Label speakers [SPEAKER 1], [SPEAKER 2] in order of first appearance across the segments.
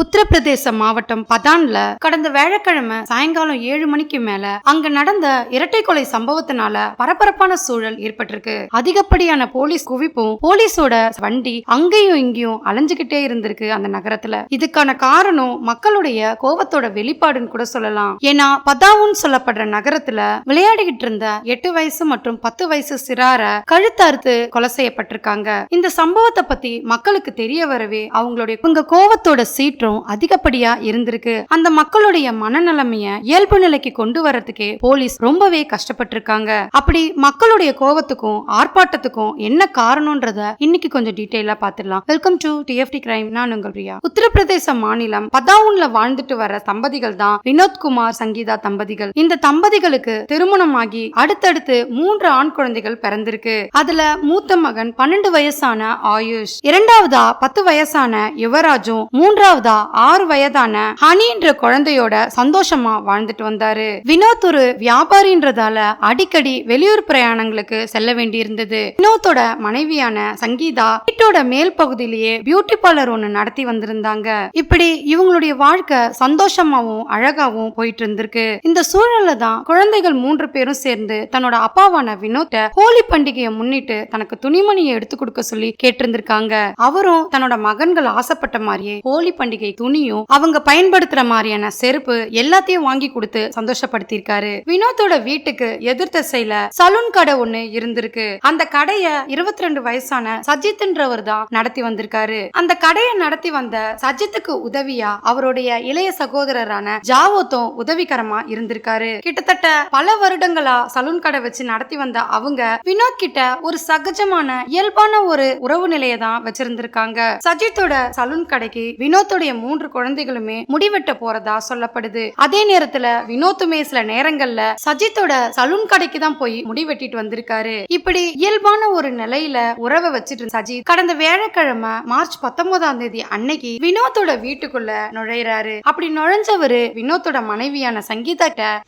[SPEAKER 1] உத்தரப்பிரதேச மாவட்டம் பதான்ல கடந்த வியாழக்கிழமை சாயங்காலம் ஏழு மணிக்கு மேல அங்க நடந்த இரட்டை கொலை சம்பவத்தினால பரபரப்பான சூழல் ஏற்பட்டிருக்கு. அதிகப்படியான போலீஸ் குவிப்பும் போலீஸோட வண்டி அங்கேயும் இங்கேயும் அலைஞ்சுகிட்டே இருந்திருக்கு அந்த நகரத்துல. இதுக்கான காரணம் மக்களுடைய கோவத்தோட வெளிப்பாடுன்னு கூட சொல்லலாம். ஏன்னா பதாவுன்னு சொல்லப்படுற நகரத்துல விளையாடிக்கிட்டு இருந்த எட்டு வயசு மற்றும் பத்து வயசு சிறார கழுத்து அறுத்து கொலை செய்யப்பட்டிருக்காங்க. இந்த சம்பவத்தை பத்தி மக்களுக்கு தெரிய வரவே அவங்களுடைய உங்க கோவத்தோட சீற்றம் அதிகப்படியா இருந்திருக்கு. அந்த மக்களுடைய மனநிலைமைய இயல்பு நிலைக்கு கொண்டு வரதுக்கே போலீஸ் ரொம்பவே கஷ்டப்பட்டிருக்காங்க. அப்படி மக்களுடைய கோவத்துக்கும் ஆர்ப்பாட்டத்துக்கும் என்ன காரணம்ன்றத இன்னைக்கு கொஞ்சம் டீட்டெயிலா பாத்துடலாம். Welcome to D F T crime நான் உங்கள் பிரியா. உத்தரப்பிரதேச மாநிலம் பதாவுன்ல வாழ்ந்துட்டு வர தம்பதிகள் தான் வினோத்குமார் சங்கீதா தம்பதிகள். இந்த தம்பதிகளுக்கு திருமணமாகி அடுத்தடுத்து மூன்று ஆண் குழந்தைகள் பிறந்திருக்கு. அதுல மூத்த மகன் பன்னெண்டு வயசான ஆயுஷ் இரண்டாவதா பத்து வயசான யுவராஜும் மூன்றாவதா ஆறு வயதான ஹனின்ற குழந்தையோட சந்தோஷமா வாழ்ந்துட்டு வந்தாரு. வினோத் ஒரு வியாபாரின்றதால அடிக்கடி வெளியூர் பிரயாணங்களுக்கு செல்ல வேண்டியிருந்தது. வினோத்தோட மனைவியான சங்கீதா வீட்டோட மேல் பகுதியிலேயே பியூட்டி பார்லர் ஒண்ணு நடத்தி வந்திருந்தாங்க. இப்படி இவங்களுடைய வாழ்க்கை சந்தோஷமாவும் அழகாவும் போயிட்டு இருந்திருக்கு. இந்த சூழல்ல தான் குழந்தைகள் மூன்று பேரும் சேர்ந்து தன்னோட அப்பாவான வினோத்தை ஹோலி பண்டிகையை முன்னிட்டு தனக்கு துணிமணியை எடுத்து கொடுக்க சொல்லி கேட்டிருந்திருக்காங்க. அவரும் தன்னோட மகன்கள் ஆசைப்பட்ட மாதிரியே ஹோலி பண்டிகை வேண்டிய துணியும் அவங்க பயன்படுத்துற மாதிரியான செருப்பு எல்லாத்தையும் வாங்கி கொடுத்து சந்தோஷப்படுத்தியிருக்காரு. வினோத்தோட வீட்டுக்கு எதிர் திசையில சலூன் கடை ஒண்ணு இருந்திருக்கு. அந்த கடைய இருபத்தி ரெண்டு வயசான சஜித்ன்றவர் தான் நடத்தி வந்திருக்காரு. அந்த கடையை நடத்தி வந்த சஜித்துக்கு உதவியா அவருடைய இளைய சகோதரரான ஜாவோத்தும் உதவிகரமா இருந்திருக்காரு. கிட்டத்தட்ட பல வருடங்களா சலூன் கடை வச்சு நடத்தி வந்த அவங்க வினோத் கிட்ட ஒரு சகஜமான இயல்பான ஒரு உறவு நிலையை தான் வச்சிருந்திருக்காங்க. சஜித்தோட சலூன் கடைக்கு வினோத்துடைய மூன்று குழந்தைகளுமே முடிவெட்ட போறதா சொல்லப்படுது. அதே நேரத்துல வினோத்துமே சில நேரங்கள்ல சஜித்தோட சலூன் கடைக்கு தான் போய் முடி வெட்டிட்டு வந்திருக்காரு. இப்படி இயல்பான ஒரு நிலையில உறவை வச்சிட்டு சஜித் கடந்த வியாழக்கிழமை மார்ச் பத்தொன்பதாம் தேதி அன்னைக்கு வினோத்தோட வீட்டுக்குள்ள நுழையிறாரு. அப்படி நுழைஞ்சவரு வினோத்தோட மனைவியான சங்கீதா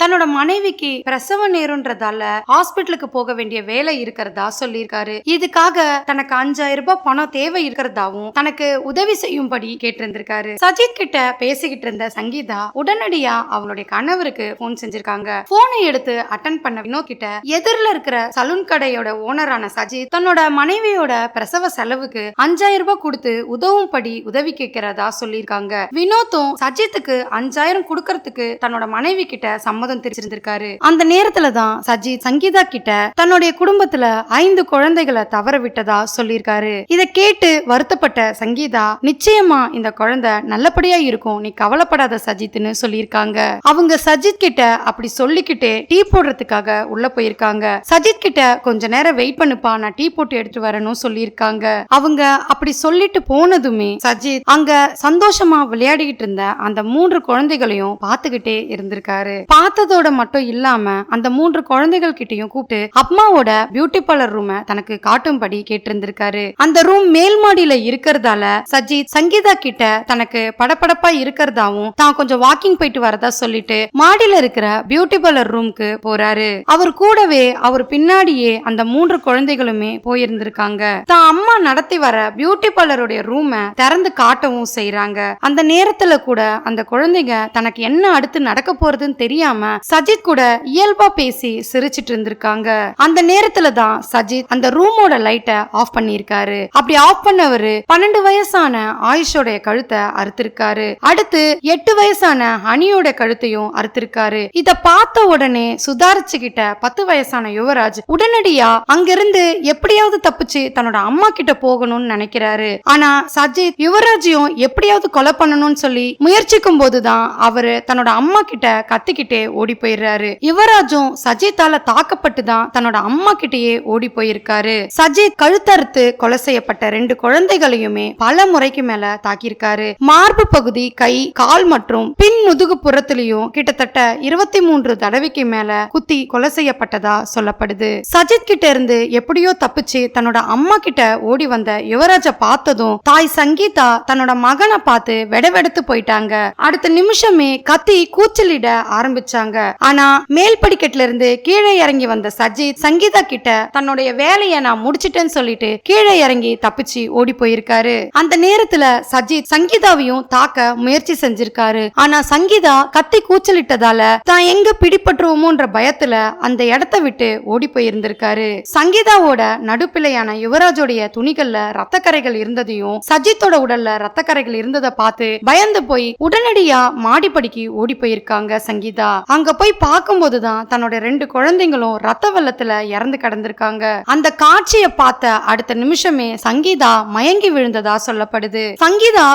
[SPEAKER 1] தன்னோட மனைவிக்கு பிரசவ நேரம்ன்றதால ஹாஸ்பிட்டலுக்கு போக வேண்டிய வேலை இருக்கிறதா சொல்லியிருக்காரு. இதுக்காக தனக்கு அஞ்சாயிரம் ரூபாய் பணம் தேவை இருக்கிறதாவும் தனக்கு உதவி செய்யும்படி கேட்டிருந்திருக்காரு. சஜித் கிட்ட பேசிக்கிட்டு இருந்த சங்கீதா உடனடியா அவங்களுடைய கணவருக்கு போன் செஞ்சிருக்காங்க. போனை எடுத்து அட்டன் பண்ண வினோத் கிட்ட எதிரில் இருக்கிற சலூன் கடையோட ஓனரான சஜித் தன்னோட மனைவியோட பிரசவ செலவுக்கு அஞ்சாயிரம் ரூபாய் கொடுத்து உதவும்படி உதவி கேட்கிறதா சொல்லியிருக்காங்க. வினோத்தும் சஜித்துக்கு அஞ்சாயிரம் கொடுக்கறதுக்கு தன்னோட மனைவி கிட்ட சம்மதம் தெரிஞ்சிருந்திருக்காரு. அந்த நேரத்துல தான் சஜித் சங்கீதா கிட்ட தன்னுடைய குடும்பத்துல ஐந்து குழந்தைகளை தவற விட்டதா சொல்லியிருக்காரு. இதை கேட்டு வருத்தப்பட்ட சங்கீதா நிச்சயமா இந்த குழந்தை நல்லபடியா இருக்கும். நீ கவலைப்படாத சஜித்னு சொல்லியிருக்காங்க. அவங்க சஜித் கிட்ட அப்படி சொல்லிக்கிட்டே டீ போடுறதுக்காக உள்ள போயிருக்காங்க. சஜித் கிட்ட கொஞ்ச நேரம் வெயிட் பண்ணுப்பா நான் டீ போட்டு எடுத்து வரணும் சொல்லியிருக்காங்க. அவங்க அப்படி சொல்லிட்டு போனதுமே சஜித் அங்க சந்தோஷமா விளையாடிக்கிட்டு இருந்த அந்த மூன்று குழந்தைகளையும் பார்த்துக்கிட்டே இருந்திருக்காரு. பார்த்ததோட மட்டும் இல்லாம அந்த மூன்று குழந்தைகள் கிட்டயும் கூப்பிட்டு அம்மாவோட பியூட்டி பார்லர் ரூம தனக்கு காட்டும்படி கேட்டிருந்திருக்காரு. அந்த ரூம் மேல் மாடியில இருக்கிறதால சஜித் சங்கீதா கிட்ட தனக்கு படபடப்பா இருக்கிறதாவும் தான் கொஞ்சம் வாக்கிங் போயிட்டு வரதா சொல்லிட்டு மாடியில இருக்கிற பியூட்டி பார்லர் ரூம்க்கு போறாரு. அவர் கூடவே அவர் பின்னாடியே அந்த மூன்று குழந்தைகளுமே போயிருந்திருக்காங்க. தான் அம்மா நடத்தி வர பியூட்டி பார்லருடைய ரூம திறந்து காட்டவும் செய்யறாங்க அந்த நேரத்துல கூட அந்த குழந்தைங்க தனக்கு என்ன அடுத்து நடக்க போறதுன்னு தெரியாம சஜித் கூட இயல்பா பேசி சிரிச்சிட்டு இருந்திருக்காங்க. அந்த நேரத்துல தான் சஜித் அந்த ரூமோட லைட்டை ஆஃப் பண்ணியிருக்காரு. அப்படி ஆஃப் பண்ணவரு பன்னெண்டு வயசான ஆயுஷோடைய கழுத்தை அறுத்திருக்காரு. அடுத்து எட்டு வயசான அணியோட கழுத்தையும் அறுத்திருக்காரு. இத பார்த்த உடனே சுதாரிச்சுக்கிட்ட பத்து வயசான யுவராஜ் உடனடியா அங்கிருந்து எப்படியாவது தப்பிச்சு தன்னோட அம்மா கிட்ட போகணும்னு நினைக்கிறாரு. ஆனா சஜித் யுவராஜையும் எப்படியாவது கொலை பண்ணணும்னு சொல்லி முயற்சிக்கும் போதுதான் அவரு தன்னோட அம்மா கிட்ட கத்திக்கிட்டே ஓடி போயிடுறாரு. யுவராஜும் சஜித்தால தாக்கப்பட்டு தான் தன்னோட அம்மா கிட்டயே ஓடி போயிருக்காரு. சஜித் கழுத்தறுத்து கொலை செய்யப்பட்ட ரெண்டு குழந்தைகளையுமே பல முறைக்கு மேல தாக்கியிருக்காரு. மார்பு பகுதி கை கால் மற்றும் பின் முதுகு புறத்திலையும் கிட்டத்தட்ட இருபத்தி மூன்று தடவைக்கு மேல குத்தி கொலை செய்யப்பட்டதா சொல்லப்படுது. சஜித் கிட்ட இருந்து எப்படியோ தப்பிச்சு தன்னோட அம்மா கிட்ட ஓடி வந்த யுவராஜ பார்த்ததும் தாய் சங்கீதா தன்னோட மகனை பார்த்து வெடவெடுத்து போயிட்டாங்க. அடுத்த நிமிஷமே கத்தி கூச்சலிட ஆரம்பிச்சாங்க. ஆனா மேல் படிக்கட்டுல இருந்து கீழே இறங்கி வந்த சஜித் சங்கீதா கிட்ட தன்னுடைய வேலையை நான் முடிச்சிட்டேன்னு சொல்லிட்டு கீழே இறங்கி தப்பிச்சு ஓடி போயிருக்காரு. அந்த நேரத்துல சஜித் சங்கீதாவை சங்கீதாவையும் தாக்க முயற்சி செஞ்சிருக்காரு. ஆனா சங்கீதா கத்தி கூச்சலிட்டதால தான் எங்க பிடிபட்டுருவோமோன்ற பயத்துல அந்த இடத்த விட்டு ஓடி போயிருந்திருக்காரு. சங்கீதாவோட நடுப்பிள்ளையான யுவராஜோடைய துணிகள்ல ரத்தக்கரைகள் இருந்ததையும் சஜித்தோட உடல்ல ரத்தக்கரைகள் இருந்ததை பார்த்து பயந்து போய் உடனடியா மாடிப்படிக்கு ஓடி போயிருக்காங்க சங்கீதா. அங்க போய் பார்க்கும்போதுதான் தன்னோட ரெண்டு குழந்தைங்களும் ரத்த வெள்ளத்துல இறந்து கிடந்திருக்காங்க. அந்த காட்சியை பார்த்த அடுத்த நிமிஷமே சங்கீதா மயங்கி விழுந்ததா சொல்லப்படுது. சங்கீதா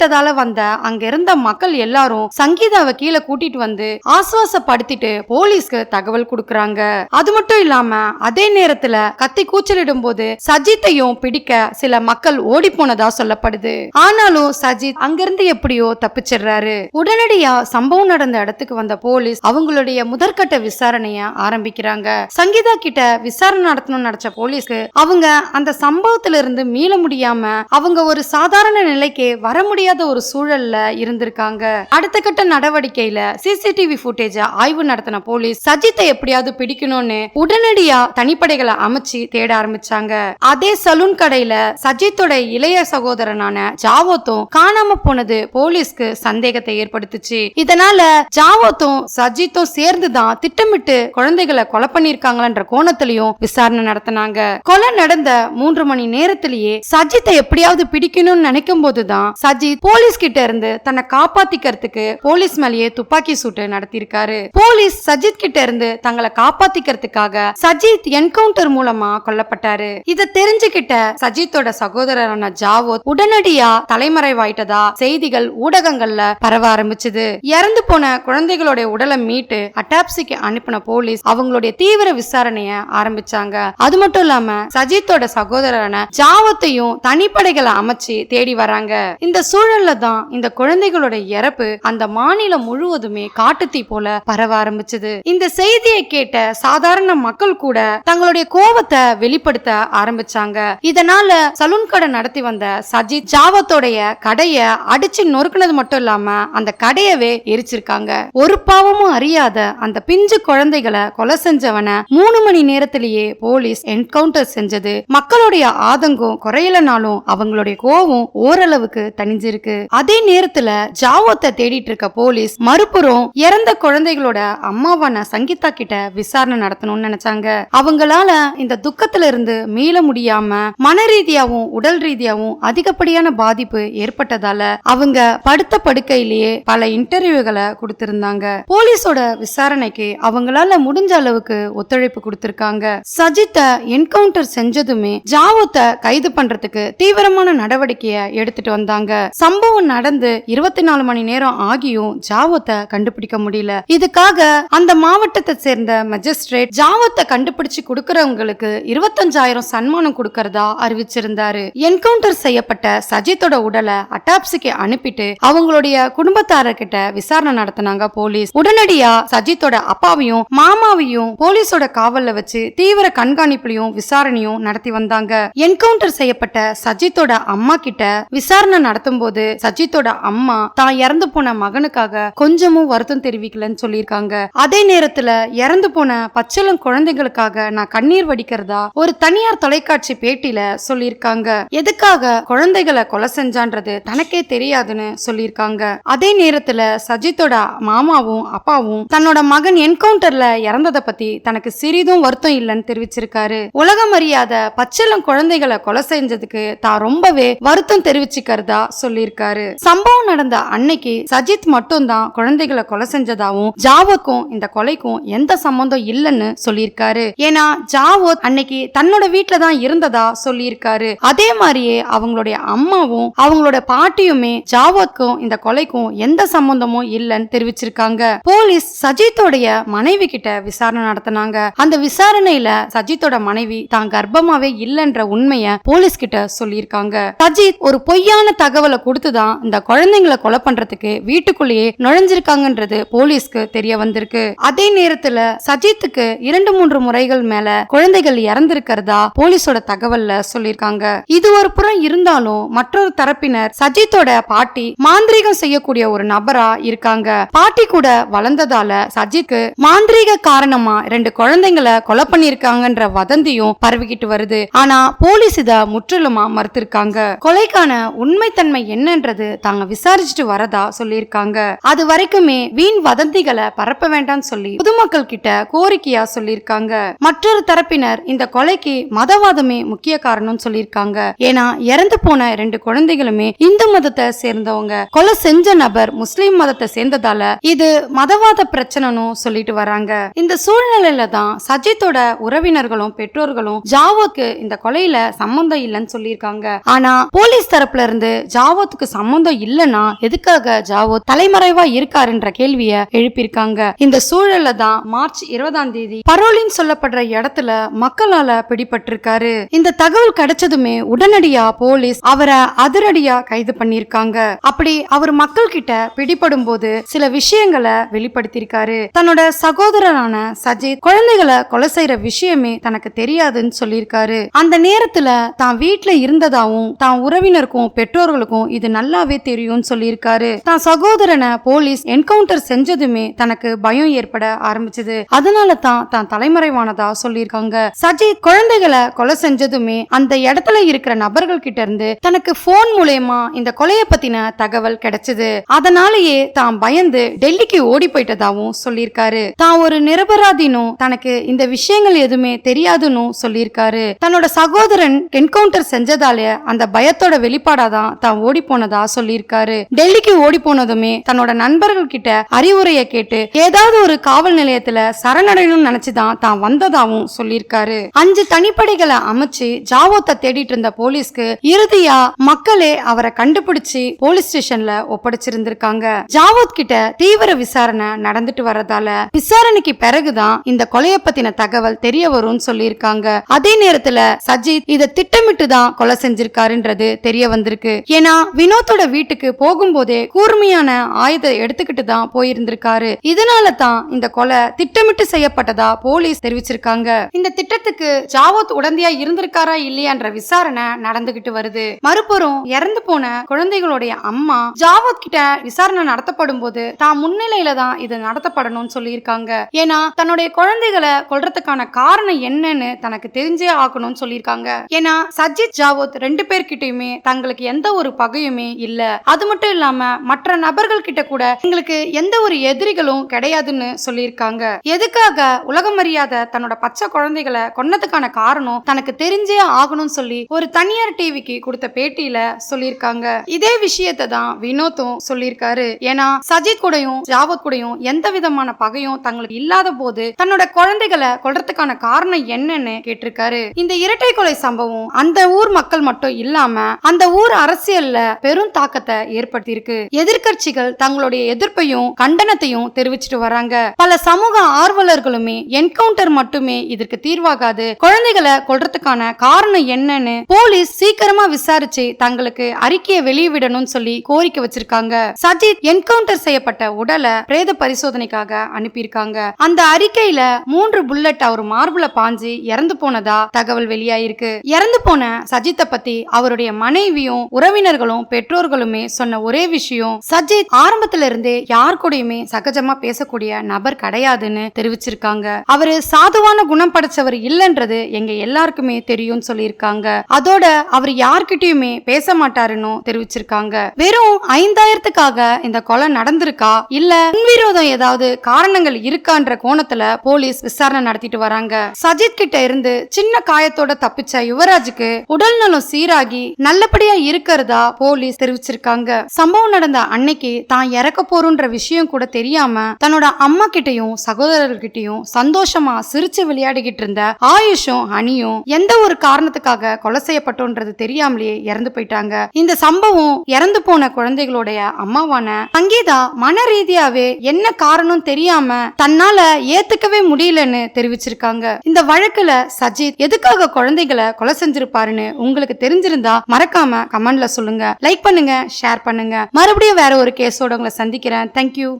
[SPEAKER 1] கூச்சலிட்டதால வந்த அங்க இருந்த மக்கள் எல்லாரும் சங்கீதாவை கீழே கூட்டிட்டு வந்து ஆசுவாசப்படுத்திட்டு போலீஸ்க்கு தகவல் கொடுக்கறாங்க. அது மட்டும் இல்லாம அதே நேரத்துல கத்தி கூச்சலிடும் போது சஜித்தையும் பிடிக்க சில மக்கள் ஓடி போனதா சொல்லப்படுது. ஆனாலும் சஜித் அங்கிருந்து எப்படியோ தப்பிச்சிடுறாரு. உடனடியா சம்பவம் நடந்த இடத்துக்கு வந்த போலீஸ் அவங்களுடைய முதற்கட்ட விசாரணைய ஆரம்பிக்கிறாங்க. சங்கீதா கிட்ட விசாரணை நடத்தணும்னு நினைச்ச போலீஸ்க்கு அவங்க அந்த சம்பவத்துல இருந்து மீள முடியாம அவங்க ஒரு சாதாரண நிலைக்கு வர முடியும் முடியாத ஒரு சூழல்ல இருந்திருக்காங்க. அடுத்த கட்ட நடவடிக்கையில சிசிடிவி ஃபுட்டேஜ ஆய்வு நடத்தின போலீஸ் சஜித்தை எப்படியாவது பிடிக்கணும்னு உடனடியா தனிப்படைகளை அமைச்சு தேட ஆரம்பிச்சாங்க. அதே சலூன் கடையில சஜித்தோட இளைய சகோதரனான ஜாவோத்தும் காணாம போனது போலீஸ்க்கு சந்தேகத்தை ஏற்படுத்துச்சு. இதனால ஜாவோத்தும் சஜித்தும் சேர்ந்துதான் திட்டமிட்டு குழந்தைகளை கொலை பண்ணிருக்காங்களான்ற கோணத்திலையும் விசாரணை நடத்தினாங்க. கொலை நடந்த மூன்று மணி நேரத்திலேயே சஜித்தை எப்படியாவது பிடிக்கணும்னு நினைக்கும் போதுதான் சஜித் போலீஸ் கிட்ட இருந்து தன்னை காப்பாத்திக்கிறதுக்கு போலீஸ் மேலேயே துப்பாக்கி சூட்டு நடத்தியிருக்காரு. போலீஸ் சஜித் கிட்ட இருந்து தங்களை காப்பாத்திக்கிறதுக்காக சஜித் என்கவுண்டர் மூலமா கொல்லப்பட்டாரு. இத தெரிஞ்சுக்கிட்ட சஜித்தோட சகோதரரான ஜாவோத் உடனடியா தலைமறைவாயிட்டதா செய்திகள் ஊடகங்கள்ல பரவ ஆரம்பிச்சது. இறந்து போன குழந்தைகளுடைய உடலை மீட்டு அட்டாப்சிக்கு அனுப்பின போலீஸ் அவங்களுடைய தீவிர விசாரணைய ஆரம்பிச்சாங்க. அது மட்டும் இல்லாம சஜித்தோட சகோதரரான ஜாவத்தையும் தனிப்படைகளை அமைச்சு தேடி வராங்க. இந்த சூழல்ல தான் இந்த குழந்தைகளோட இறப்பு அந்த மாநிலம் முழுவதுமே காட்டுத்தீ போல பரவ ஆரம்பிச்சது. இந்த செய்தியை கேட்ட சாதாரண மக்கள் கூட தங்களுடைய கோபத்தை வெளிப்படுத்த ஆரம்பிச்சாங்க. இதனால சலூன் கடை நடத்தி வந்த சஜித் ஜாவத்தோடைய கடைய அடிச்சு நொறுக்குனது மட்டும் இல்லாம அந்த கடையவே எரிச்சிருக்காங்க. ஒரு பாவமும் அறியாத அந்த பிஞ்சு குழந்தைகளை கொலை செஞ்சவன மூணு மணி நேரத்திலேயே போலீஸ் என்கவுண்டர் செஞ்சது. மக்களுடைய ஆதங்கம் குறையலனாலும் அவங்களுடைய கோவம் ஓரளவுக்கு தனிஞ்சு தெரிஞ்சிருக்கு அதே நேரத்துல ஜாவோத்தை தேடிட்டு இருக்க போலீஸ் மறுபுறம் இறந்த குழந்தைகளோட அம்மாவான சங்கீதா கிட்ட விசாரணை நடத்தணும்னு நினைச்சாங்க. அவங்களால இந்த துக்கத்துல இருந்து மீள முடியாம மன ரீதியாவும் உடல் ரீதியாவும் அதிகப்படியான பாதிப்பு ஏற்பட்டதால அவங்க படுத்த படுக்கையிலேயே பல இன்டர்வியூகளை கொடுத்திருந்தாங்க. போலீஸோட விசாரணைக்கு அவங்களால முடிஞ்ச அளவுக்கு ஒத்துழைப்பு கொடுத்திருக்காங்க. சஜித்தை என்கவுண்டர் செஞ்சதுமே ஜாவத்தை கைது பண்றதுக்கு தீவிரமான நடவடிக்கையை எடுத்துட்டு வந்தாங்க. சம்பவம் நடந்து இருபத்தி நாலு மணி நேரம் ஆகியும் ஜாவத்தை கண்டுபிடிக்க முடியல. இதுக்காக அந்த மாவட்டத்தை சேர்ந்த மெஜிஸ்ட்ரேட் ஜாவத்தை கண்டுபிடிச்சு கொடுக்கறவங்களுக்கு இருபத்தஞ்சாயிரம் சன்மானம் கொடுக்கறதா அறிவிச்சிருந்தாரு. என்கவுண்டர் செய்யப்பட்ட சஜித்தோட உடலை அட்டாப்சிக்கு அனுப்பிட்டு அவங்களுடைய குடும்பத்தாரர்கிட்ட விசாரணை நடத்தினாங்க போலீஸ். உடனடியா சஜித்தோட அப்பாவையும் மாமாவையும் போலீஸோட காவல்ல வச்சு தீவிர கண்காணிப்புலயும் விசாரணையும் நடத்தி வந்தாங்க. என்கவுண்டர் செய்யப்பட்ட சஜித்தோட அம்மா கிட்ட விசாரணை நடத்தும் போது சஜித்தோட அம்மா தான் இறந்து போன மகனுக்காக கொஞ்சமும் வருத்தம் தெரிவிக்கலன்னு சொல்லியிருக்காங்க. அதே நேரத்துல இறந்து போன பச்சளம் குழந்தைகளுக்காக நான் கண்ணீர் வடிக்கிறதா ஒரு தனியார் தொலைக்காட்சி பேட்டியில சொல்லியிருக்காங்க. எதுக்காக குழந்தைகளை கொலை செஞ்சான்றது தனக்கே தெரியாதுன்னு சொல்லியிருக்காங்க. அதே நேரத்துல சஜித்தோட மாமாவும் அப்பாவும் தன்னோட மகன் என்கவுண்டர்ல இறந்ததை பத்தி தனக்கு சிறிதும் வருத்தம் இல்லைன்னு தெரிவிச்சிருக்காரு. உலகம் அறியாத பச்சளம் குழந்தைகளை கொலை செஞ்சதுக்கு தான் ரொம்பவே வருத்தம் தெரிவிச்சுக்கிறதா சொல்லியிருக்காரு. சம்பவம் நடந்த அன்னைக்கு சஜித் மட்டும்தான் குழந்தைகளை கொலை செஞ்சதாவும் ஜாவோக்கும் இந்த கொலைக்கும் எந்த சம்பந்தம் இல்லைன்னு சொல்லியிருக்காரு. ஏன்னா ஜாவோத் அன்னைக்கு தன்னோட வீட்டுல தான் இருந்ததா சொல்லியிருக்காரு. அதே மாதிரியே அவங்களுடைய அம்மாவும் அவங்களோட பாட்டியுமே ஜாவோத்க்கும் இந்த கொலைக்கும் எந்த சம்பந்தமும் இல்லைன்னு தெரிவிச்சிருக்காங்க. போலீஸ் சஜித்தோடைய மனைவி கிட்ட விசாரணை நடத்தினாங்க. அந்த விசாரணையில சஜித்தோட மனைவி தான் கர்ப்பமாவே இல்லைன்ற உண்மைய போலீஸ் கிட்ட சொல்லியிருக்காங்க. சஜித் ஒரு பொய்யான தகவலை கொடுத்துதான் இந்த குழந்தைங்களை கொலை பண்றதுக்கு வீட்டுக்குள்ளேயே நுழைஞ்சிருக்காங்கன்றது போலீஸ்க்கு தெரிய வந்திருக்கு. அதே நேரத்துல சஜித்துக்கு இரண்டு மூன்று முறைகள் மேல குழந்தைகள் இறந்திருக்கிறதா போலீஸோட தகவல்ல சொல்லியிருக்காங்க. இது ஒரு புறம் இருந்தாலும் மற்றொரு தரப்பினர் சஜித்தோட பாட்டி மாந்திரீகம் செய்யக்கூடிய ஒரு நபரா இருக்காங்க. பாட்டி கூட வளர்ந்ததால சஜிக்கு மாந்திரீக காரணமா ரெண்டு குழந்தைங்களை கொலை பண்ணிருக்காங்கன்ற வதந்தியும் பரவிக்கிட்டு வருது. ஆனா போலீஸ் இத முற்றிலுமா மறுத்திருக்காங்க. கொலைக்கான உண்மைத்தன்மை என்னன்றது தாங்க விசாரிச்சுட்டு வரதா சொல்லியிருக்காங்க. அது வரைக்குமே வீண் வதந்திகளை பரப்ப வேண்டாம் சொல்லி பொதுமக்கள் கிட்ட கோரிக்கையா சொல்லியிருக்காங்க. மற்றொரு தரப்பினர் இந்த கொலைக்கு மதவாதமே முக்கிய காரணம் சொல்லியிருக்காங்க. ஏன்னா இறந்து போன ரெண்டு குழந்தைகளுமே இந்து மதத்தை சேர்ந்தவங்க. கொலை செஞ்ச நபர் முஸ்லிம் மதத்தை சேர்ந்ததால இது மதவாத பிரச்சனைன்னு சொல்லிட்டு வராங்க. இந்த சூழ்நிலையில தான் சஜித்தோட உறவினர்களும் பெற்றோர்களும் ஜாவோக்கு இந்த கொலையில சம்பந்தம் இல்லைன்னு சொல்லியிருக்காங்க. ஆனா போலீஸ் தரப்புல இருந்து ஜாவோ ஜாவோத்துக்கு சம்பந்தம் இல்லைன்னா எதுக்காக ஜாவோத் தலைமறைவா இருக்காருன்ற கேள்விய எழுப்பியிருக்காங்க. இந்த சூழல்ல தான் மார்ச் இருபதாம் தேதி பரோலின்னு சொல்லப்படுற இடத்துல மக்களால பிடிபட்டிருக்காரு. இந்த தகவல் கிடைச்சதுமே உடனடியா போலீஸ் அவரை அதிரடியா கைது பண்ணிருக்காங்க அப்படி அவர் மக்கள் கிட்ட பிடிபடும் போது சில விஷயங்களை வெளிப்படுத்தியிருக்காரு. தன்னோட சகோதரரான சஜித் குழந்தைகளை கொலை செய்யற விஷயமே தனக்கு தெரியாதுன்னு சொல்லியிருக்காரு. அந்த நேரத்துல தான் வீட்டுல இருந்ததாவும் தான் உறவினருக்கும் பெற்றோர்களுக்கும் இது நல்லாவே தெரியும்னு சொல்லியிருக்காரு. தான் சகோதரனை போலீஸ் என்கவுண்டர் செஞ்சதுமே தனக்கு பயம் ஏற்பட ஆரம்பிச்சது. அதனால தான் தான் தலைமறைவானதா சொல்லியிருக்காங்க. சஜித் குழந்தைகளை கொலை செஞ்சதுமே அந்த இடத்துல இருக்கிற நபர்கள் கிட்ட இருந்து தனக்கு போன் மூலயமா இந்த கொலைய பத்தின தகவல் கிடைச்சது. அதனாலேயே தான் பயந்து டெல்லிக்கு ஓடி போயிட்டதாவும் சொல்லியிருக்காரு. தான் ஒரு நிரபராதினும் தனக்கு இந்த விஷயங்கள் எதுவுமே தெரியாதுன்னு சொல்லியிருக்காரு. தன்னோட சகோதரன் என்கவுண்டர் செஞ்சதால அந்த பயத்தோட வெளிப்பாடாதான் தான் ஓடி போனதா சொல்லியிருக்காரு. டெல்லிக்கு ஓடி போனதுமே தன்னோட நண்பர்கள் கிட்ட அறிவுரையை கேட்டு ஏதாவது ஒரு காவல் நிலையத்துல சரணடையணும்னு நினைச்சுதான் தான் வந்ததாவும் சொல்லியிருக்காரு. அஞ்சு தனிப்படைகளை அமைச்சு ஜாவோத்தை தேடிட்டு இருந்த போலீஸ்க்கு இறுதியா மக்களே அவரை கண்டுபிடிச்சு போலீஸ் ஸ்டேஷன்ல ஒப்படைச்சிருந்திருக்காங்க. ஜாவோத் கிட்ட தீவிர விசாரணை நடந்துட்டு வர்றதால விசாரணைக்கு பிறகுதான் இந்த கொலைய பத்தின தகவல் தெரிய வரும்னு சொல்லியிருக்காங்க. அதே நேரத்துல சஜித் இத திட்டமிட்டு தான் கொலை செஞ்சிருக்காருன்றது தெரிய வந்திருக்கு. ஏன்னா வினோத்தோட வீட்டுக்கு போகும்போதே கூர்மையான ஆயுதம் எடுத்துக்கிட்டு தான் போயிருந்திருக்காரு. இதனால தான் இந்த கொலை திட்டமிட்டு செய்யப்பட்டதா போலீஸ் தெரிவிச்சிருக்காங்க. இந்த திட்டத்துக்கு ஜாவோத் உடந்தையா இருந்திருக்காரா இல்லையான்ற விசாரணை நடந்துகிட்டு வருது. மறுபுறம் இறந்து போன குழந்தைகளுடைய அம்மா ஜாவோத் கிட்ட விசாரணை நடத்தப்படும் போது தான் முன்னிலையில தான் இது நடத்தப்படணும்னு சொல்லியிருக்காங்க. ஏன்னா தன்னுடைய குழந்தைகளை கொல்றதுக்கான காரணம் என்னன்னு தனக்கு தெரிஞ்சே ஆகணும்னு சொல்லியிருக்காங்க. ஏன்னா சஜித் ஜாவோத் ரெண்டு பேர்கிட்டயுமே தங்களுக்கு எந்த ஒரு பகையுமே இல்ல. அது மட்டும் இல்லாம மற்ற நபர்கள் கிட்ட கூட எங்களுக்கு எந்த ஒரு எதிரிகளும் கிடையாதுன்னு சொல்லியிருக்காங்க. எதுக்காக உலகம் அறியாத தன்னோட பச்சை குழந்தைகளை கொன்னதுக்கான காரணம் தனக்கு தெரிஞ்சே ஆகணும்னு சொல்லி ஒரு தனியார் டிவிக்கு கொடுத்த பேட்டியில சொல்லியிருக்காங்க. இதே விஷயத்தை தான் வினோத்தும் சொல்லியிருக்காரு. ஏன்னா சஜித் கூடயும் ஜாவத் கூடயும் எந்த விதமான பகையும் தங்களுக்கு இல்லாத போது தன்னோட குழந்தைகளை கொள்றதுக்கான காரணம் என்னன்னு கேட்டிருக்காரு. இந்த இரட்டை கொலை சம்பவம் அந்த ஊர் மக்கள் மட்டும் இல்லாம அந்த ஊர் அரசியல்ல பெரும் தாக்கத்தை ஏற்படுத்தியிருக்கு. எதிர்கட்சிகள் தங்களுடைய எதிர்ப்பையும் கண்டனத்தையும் தெரிவிச்சிட்டு வராங்க. பல சமூக ஆர்வலர்களுமே என்கவுண்டர் மட்டுமே இதற்கு தீர்வாகாது. குழந்தைகளை கொல்றதுக்கான காரணம் என்னன்னு போலீஸ் சீக்கிரமா விசாரிச்சு தங்களுக்கு அறிக்கையை வெளியிடணும்னு சொல்லி கோரிக்கை வச்சிருக்காங்க. சஜித் என்கவுண்டர் செய்யப்பட்ட உடலை பிரேத பரிசோதனைக்காக அனுப்பியிருக்காங்க. அந்த அறிக்கையில மூன்று புல்லட் அவர் மார்புல பாஞ்சு இறந்து போனதா தகவல் வெளியாயிருக்கு. இறந்து போன சஜித்தை பத்தி அவருடைய மனைவியும் உறவினர்களும் பெற்றோர்களுமே சொன்ன ஒரே விஷயம் சஜித் ஆரம்பத்துல இருந்தே யார் கூடயுமே சகஜமா பேசக்கூடிய நபர் கிடையாதுன்னு தெரிவிச்சிருக்காங்க. அவரு சாதுவான குணம் படைச்சவர் இல்லைன்றது எங்க எல்லாருக்குமே தெரியும்னு சொல்லியிருக்காங்க. அதோட அவர் யார்கிட்டயுமே பேச மாட்டாருன்னு தெரிவிச்சிருக்காங்க. வெறும் ஐந்தாயிரத்துக்காக இந்த கொலை நடந்திருக்கா? இல்ல முன்விரோதம் ஏதாவது காரணங்கள் இருக்கான்ற கோணத்துல போலீஸ் விசாரணை நடத்திட்டு வராங்க. சஜித் கிட்ட இருந்து சின்ன காயத்தோட தப்பிச்ச யுவராஜுக்கு உடல்நலம் சீராகி நல்லபடியா இருக்கிறதா போ போலீஸ் தெரிவிச்சிருக்காங்க. சம்பவம் நடந்த அன்னைக்கு தான் இறக்க போறோன்ற விஷயம் கூட தெரியாம தன்னோட அம்மா கிட்டயும் சகோதரர்கிட்டயும் சந்தோஷமா சிரிச்சு விளையாடிக்கிட்டு இருந்த ஆயுஷும் அணியும் எந்த ஒரு காரணத்துக்காக கொலை செய்யப்பட்டோன்றது தெரியாமலேயே இறந்து போயிட்டாங்க. இந்த சம்பவம் இறந்து போன குழந்தைகளுடைய அம்மாவான சங்கீதா மன ரீதியாவே என்ன காரணம் தெரியாம தன்னால ஏத்துக்கவே முடியலன்னு தெரிவிச்சிருக்காங்க. இந்த வழக்குல சஜித் எதுக்காக குழந்தைகளை கொலை செஞ்சிருப்பாருன்னு உங்களுக்கு தெரிஞ்சிருந்தா மறக்காம கமெண்ட்ல சொல்லுங்க. லைக் பண்ணுங்க ஷேர் பண்ணுங்க. மறுபடியும் வேற ஒரு கேஸோட உங்களை சந்திக்கிறேன். தேங்க்யூ